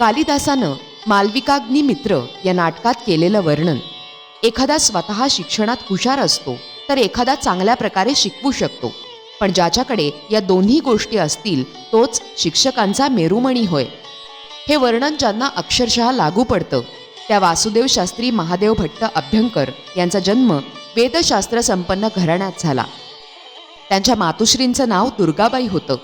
कालिदासानं मालविकाग्नी मित्र या नाटकात केलेलं वर्णन. एखादा स्वतः शिक्षणात हुशार असतो तर एखादा चांगल्या प्रकारे शिकवू शकतो. पण ज्याच्याकडे या दोन्ही गोष्टी असतील तोच शिक्षकांचा मेरुमणी होय. हे वर्णन ज्यांना अक्षरशः लागू पडतं त्या वासुदेव शास्त्री महादेव भट्ट अभ्यंकर यांचा जन्म वेदशास्त्र संपन्न घराण्यात झाला. त्यांच्या मातुश्रींचं नाव दुर्गाबाई होतं.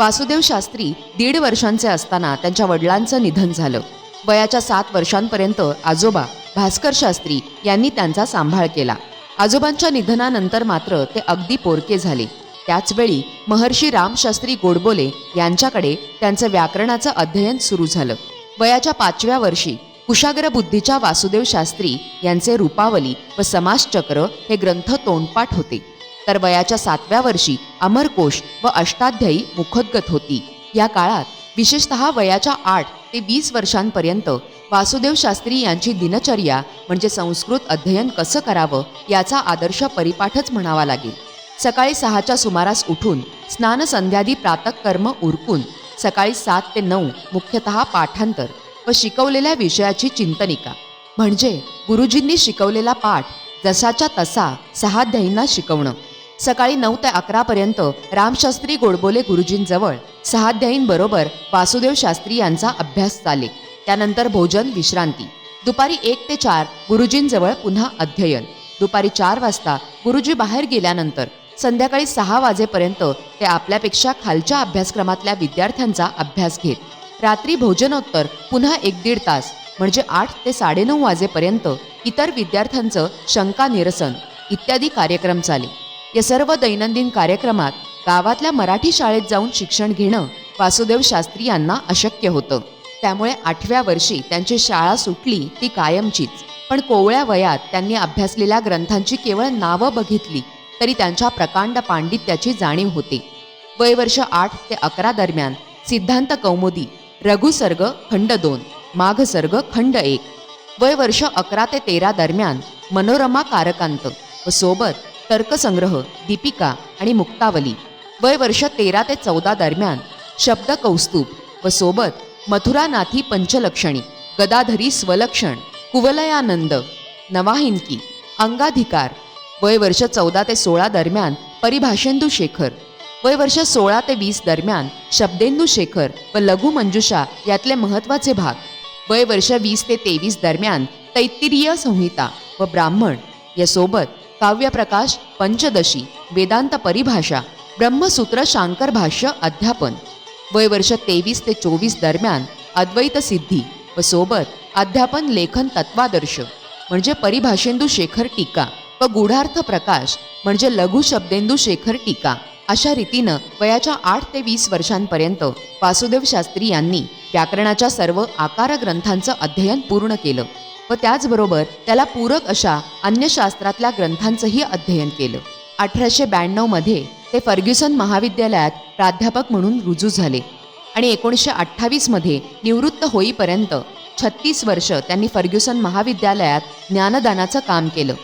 वासुदेव शास्त्री दीड वर्षांचे असताना त्यांच्या वडिलांचं निधन झालं. वयाच्या सात वर्षांपर्यंत आजोबा भास्कर शास्त्री यांनी त्यांचा सांभाळ केला. आजोबांच्या निधनानंतर मात्र ते अगदी पोरके झाले. त्याचवेळी महर्षी रामशास्त्री गोडबोले यांच्याकडे त्यांचं व्याकरणाचं अध्ययन सुरू झालं. वयाच्या पाचव्या वर्षी कुशाग्र बुद्धीच्या वासुदेव शास्त्री यांचे रूपावली व समाजचक्र हे ग्रंथ तोंडपाठ होते. तर वयाच्या सातव्या वर्षी अमरकोश व अष्टाध्यायी मुखोद्गत होती. या काळात विशेषतः वयाच्या आठ ते वीस वर्षांपर्यंत वासुदेव शास्त्री यांची दिनचर्या म्हणजे संस्कृत अध्ययन कसं करावं याचा आदर्श परिपाठच म्हणावा लागेल. सकाळी सहाच्या सुमारास उठून स्नान स्नानसंध्यादी प्रातःकर्म उरकून सकाळी सात ते नऊ मुख्यतः पाठांतर व शिकवलेल्या विषयाची चिंतनिका. म्हणजे गुरुजींनी शिकवलेला पाठ जसाच्या तसा सहाध्यायींना शिकवणं. सकाळी नऊ ते अकरापर्यंत रामशास्त्री गोडबोले गुरुजींजवळ सहाध्यायींबरोबर वासुदेव शास्त्री यांचा अभ्यास चाले. त्यानंतर भोजन विश्रांती. दुपारी एक ते चार गुरुजींजवळ पुन्हा अध्ययन. दुपारी चार वाजता गुरुजी बाहेर गेल्यानंतर संध्याकाळी सहा वाजेपर्यंत ते आपल्यापेक्षा खालच्या अभ्यासक्रमातल्या विद्यार्थ्यांचा अभ्यास घेत. रात्री भोजनोत्तर पुन्हा एक दीड तास म्हणजे आठ ते साडेनऊ वाजेपर्यंत इतर विद्यार्थ्यांचं शंका निरसन इत्यादी कार्यक्रम चाले. या सर्व दैनंदिन कार्यक्रमात गावातल्या मराठी शाळेत जाऊन शिक्षण घेणं वासुदेव शास्त्री यांना अशक्य होतं. त्यामुळे आठव्या वर्षी त्यांची शाळा सुटली ती कायमचीच. पण कोवळ्या वयात त्यांनी अभ्यासलेल्या ग्रंथांची केवळ नावं बघितली तरी त्यांच्या प्रकांड पांडित्याची जाणीव होते. वयवर्ष आठ ते अकरा दरम्यान सिद्धांत कौमुदी रघुसर्ग खंड दोन माघसर्ग खंड एक. वय वर्ष अकरा ते तेरा दरम्यान मनोरमा कारकांत व सोबत तर्कसंग्रह दीपिका आणि मुक्तावली. वय वर्ष तेरा ते चौदा दरम्यान शब्द कौस्तुभ व सोबत मथुरानाथी पंचलक्षणी गदाधरी स्वलक्षण कुवलयानंद नवाहिनकी अंगाधिकार. वय वर्ष चौदा ते सोळा दरम्यान परिभाषेंदू शेखर. वय वर्ष सोळा ते वीस दरम्यान शब्देंदू शेखर व लघु मंजुषा यातले महत्त्वाचे भाग. वय वर्ष वीस ते तेवीस दरम्यान तैत्तिरीय संहिता व ब्राह्मण. यासोबत काव्यप्रकाश पंचदशी वेदांत परिभाषा ब्रह्मसूत्र शांकर भाष्य अध्यापन. वय वर्ष तेवीस ते चोवीस दरम्यान अद्वैत सिद्धी व सोबत अध्यापन लेखन तत्वादर्श म्हणजे परिभाषेंदू शेखर टीका व गूढार्थ प्रकाश म्हणजे लघु शब्देंदू शेखर टीका. अशा रीतीनं वयाच्या आठ ते वीस वर्षांपर्यंत वासुदेव शास्त्री यांनी व्याकरणाच्या सर्व आकार ग्रंथांचं अध्ययन पूर्ण केलं. व त्याचबरोबर त्याला पूरक अशा अन्य शास्त्रातल्या ग्रंथांचंही अध्ययन केलं. अठराशे ब्याण्णवमध्ये ते फर्ग्युसन महाविद्यालयात प्राध्यापक म्हणून रुजू झाले आणि एकोणीसशे अठ्ठावीसमध्ये निवृत्त होईपर्यंत छत्तीस वर्ष त्यांनी फर्ग्युसन महाविद्यालयात ज्ञानदानाचं काम केलं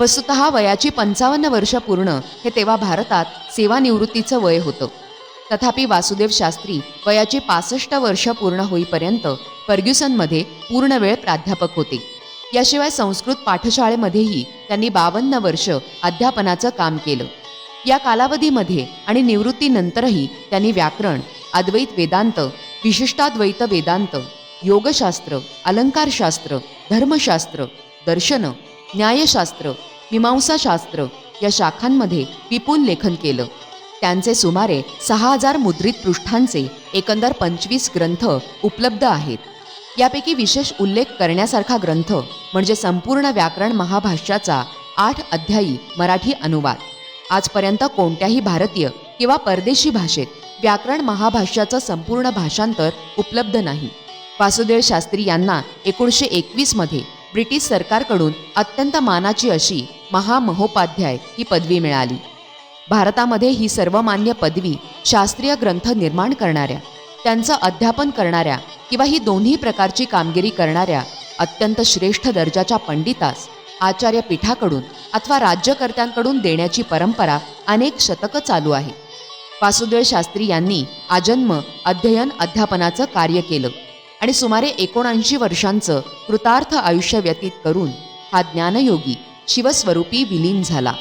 वस्तुत वयाची पंचावन्न वर्ष पूर्ण हे तेव्हा भारतात सेवानिवृत्तीचं वय होतं. तथापि वासुदेव शास्त्री वयाची पासष्ट वर्ष पूर्ण होईपर्यंत फर्ग्युसनमध्ये पूर्ण वेळ प्राध्यापक होते. याशिवाय संस्कृत पाठशाळेमध्येही त्यांनी बावन्न वर्ष अध्यापनाचं काम केलं. या कालावधीमध्ये आणि निवृत्तीनंतरही त्यांनी व्याकरण अद्वैत वेदांत विशिष्टाद्वैत वेदांत योगशास्त्र अलंकारशास्त्र धर्मशास्त्र दर्शन न्यायशास्त्र मीमांसाशास्त्र या शाखांमध्ये विपुल लेखन केलं. त्यांचे सुमारे सहा हजार मुद्रित पृष्ठांचे एकंदर पंचवीस ग्रंथ उपलब्ध आहेत. यापैकी विशेष उल्लेख करण्यासारखा ग्रंथ म्हणजे संपूर्ण व्याकरण महाभाष्याचा आठ अध्यायी मराठी अनुवाद. आजपर्यंत कोणत्याही भारतीय किंवा परदेशी भाषेत व्याकरण महाभाष्याचं संपूर्ण भाषांतर उपलब्ध नाही. वासुदेव शास्त्री यांना एकोणीसशे एकवीसमध्ये ब्रिटिश सरकारकडून अत्यंत मानाची अशी महामहोपाध्याय ही पदवी मिळाली. भारतामध्ये ही सर्वमान्य पदवी शास्त्रीय ग्रंथ निर्माण करणाऱ्या त्यांचं अध्यापन करणाऱ्या किंवा ही दोन्ही प्रकारची कामगिरी करणाऱ्या अत्यंत श्रेष्ठ दर्जाच्या पंडितास आचार्य पीठाकडून अथवा राज्यकर्त्यांकडून देण्याची परंपरा अनेक शतकं चालू आहे. वासुदेव शास्त्री यांनी आजन्म अध्ययन अध्यापनाचं कार्य केलं आणि सुमारे एकोणऐंशी वर्षांचं कृतार्थ आयुष्य व्यतीत करून हा ज्ञानयोगी शिवस्वरूपी विलीन झाला.